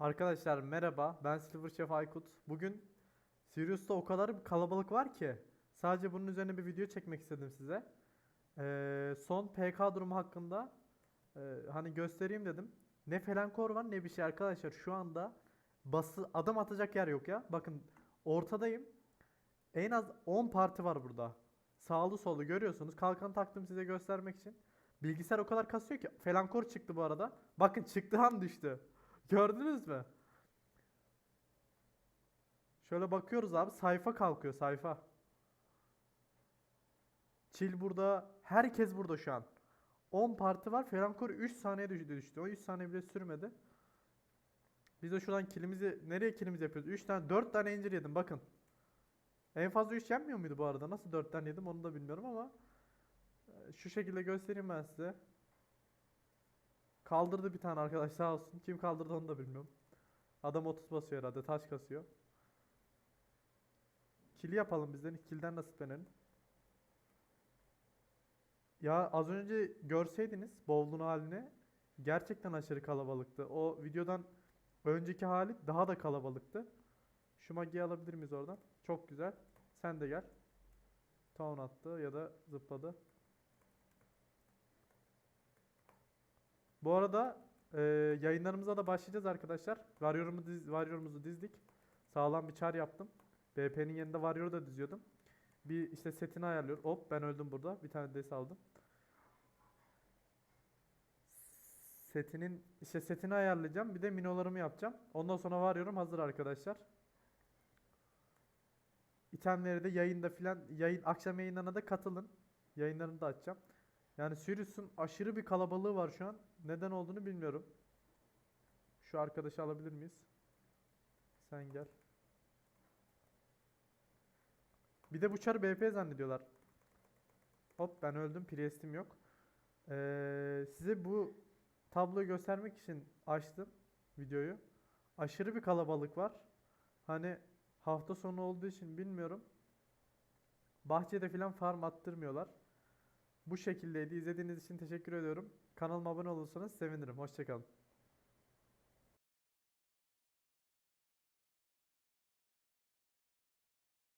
Arkadaşlar merhaba ben Silver Chef Aykut. Bugün Sirius'ta o kadar kalabalık var ki sadece bunun üzerine bir video çekmek istedim size. Ee, son PK durumu hakkında e, hani göstereyim dedim. Ne felankor var ne bir şey arkadaşlar şu anda bası adım atacak yer yok ya. Bakın ortadayım. En az 10 parti var burada. Sağlı sollu görüyorsunuz. Kalkan taktım size göstermek için. Bilgisayar o kadar kasıyor ki. Felankor çıktı bu arada. Bakın çıktı an düştü. Gördünüz mü? Şöyle bakıyoruz abi sayfa kalkıyor sayfa. Çil burada. Herkes burada şu an. 10 parti var. Ferankor 3 saniye düştü düştü. O 3 saniye bile sürmedi. Biz de şuradan kilimizi nereye kilimiz yapıyoruz? 3 tane 4 tane incir yedim bakın. En fazla 3 yenmiyor muydu bu arada? Nasıl 4 tane yedim onu da bilmiyorum ama e, şu şekilde göstereyim ben size. Kaldırdı bir tane arkadaş sağ olsun. Kim kaldırdı onu da bilmiyorum. Adam 30 basıyor herhalde. Taş kasıyor. Kili yapalım bizden. Kilden nasiplenelim. Ya az önce görseydiniz bowl'un halini gerçekten aşırı kalabalıktı. O videodan önceki hali daha da kalabalıktı. Şu magiyi alabilir miyiz oradan? Çok güzel. Sen de gel. Town attı ya da zıpladı. Bu arada e, yayınlarımıza da başlayacağız arkadaşlar. Warrior'ımı diz, Warrior'umuzu dizdik. Sağlam bir çar yaptım. BP'nin yanında Warrior'u da diziyordum. Bir işte setini ayarlıyorum. Hop ben öldüm burada. Bir tane des aldım. Setinin işte setini ayarlayacağım. Bir de minolarımı yapacağım. Ondan sonra Warrior'um hazır arkadaşlar. İtemleri de yayında filan yayın akşam yayınlarına da katılın. Yayınlarını da açacağım. Yani Sirius'un aşırı bir kalabalığı var şu an. Neden olduğunu bilmiyorum. Şu arkadaşı alabilir miyiz? Sen gel. Bir de bu çarı BP zannediyorlar. Hop ben öldüm. Priest'im yok. Ee, size bu tabloyu göstermek için açtım videoyu. Aşırı bir kalabalık var. Hani hafta sonu olduğu için bilmiyorum. Bahçede filan farm attırmıyorlar. Bu şekildeydi. İzlediğiniz için teşekkür ediyorum. Kanalıma abone olursanız sevinirim. Hoşçakalın.